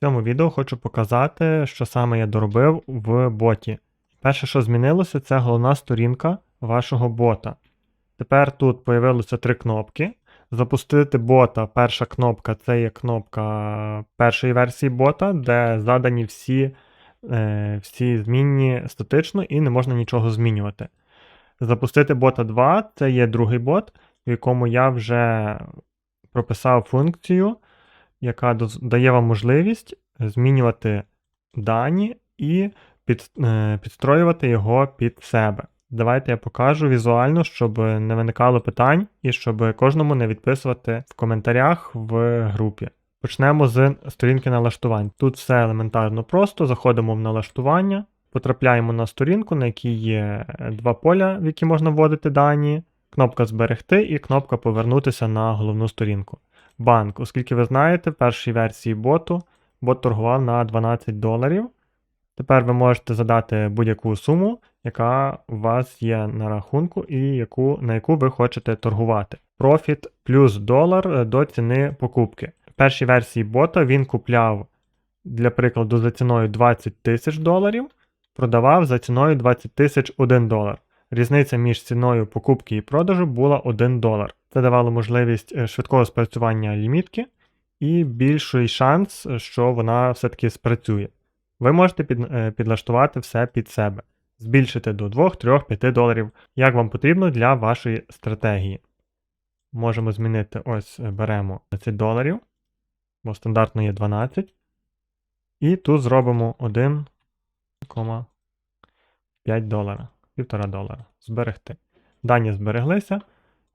В цьому відео хочу показати, що саме я доробив в боті. Перше, що змінилося, це головна сторінка вашого бота. Тепер тут появилося три кнопки. Запустити бота, перша кнопка це є кнопка першої версії бота, де задані всі, е, всі змінні статично і не можна нічого змінювати. Запустити бота 2 це є другий бот, в якому я вже прописав функцію, яка дає вам можливість змінювати дані і під, е, підстроювати його під себе. Давайте я покажу візуально, щоб не виникало питань і щоб кожному не відписувати в коментарях в групі. Почнемо з сторінки налаштувань. Тут все елементарно просто. Заходимо в налаштування, потрапляємо на сторінку, на якій є два поля, в які можна вводити дані, кнопка зберегти і кнопка повернутися на головну сторінку. Банк, оскільки ви знаєте, в першій версії боту бот торгував на 12 доларів. Тепер ви можете задати будь-яку суму, яка у вас є на рахунку і яку, на яку ви хочете торгувати. Профіт плюс долар е, до ціни покупки. В першій версії бота він купляв, для прикладу, за ціною 20 тисяч доларів, продавав за ціною 20 тисяч 1 долар. Різниця між ціною покупки і продажу була 1 долар. Це давало можливість е, швидкого спрацювання лімітки і більший шанс, е, що вона все-таки спрацює. Ви можете під, е, підлаштувати все під себе, збільшити до 2, 3, 5 доларів, як вам потрібно для вашої стратегії. Можемо змінити ось беремо 10 доларів, бо стандартно є 12. І тут зробимо 1,5 долара, 1,5 долара. Зберегти. Дані збереглися,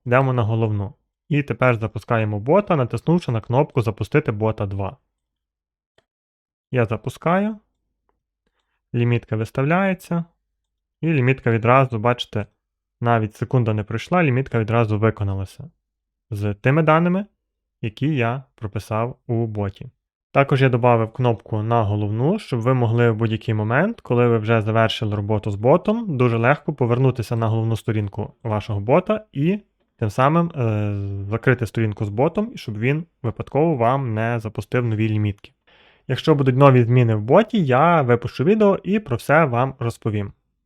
йдемо на головну. І тепер запускаємо бота, натиснувши на кнопку Запустити бота 2. Я запускаю. Лімітка виставляється. І лімітка відразу, бачите, навіть секунда не пройшла, лімітка відразу виконалася з тими даними, які я прописав у боті. Також я додав кнопку на головну, щоб ви могли в будь-який момент, коли ви вже завершили роботу з ботом, дуже легко повернутися на головну сторінку вашого бота і тим самим е, закрити сторінку з ботом, щоб він випадково вам не запустив нові лімітки. Якщо будуть нові зміни в боті, я випущу відео і про все вам розповім.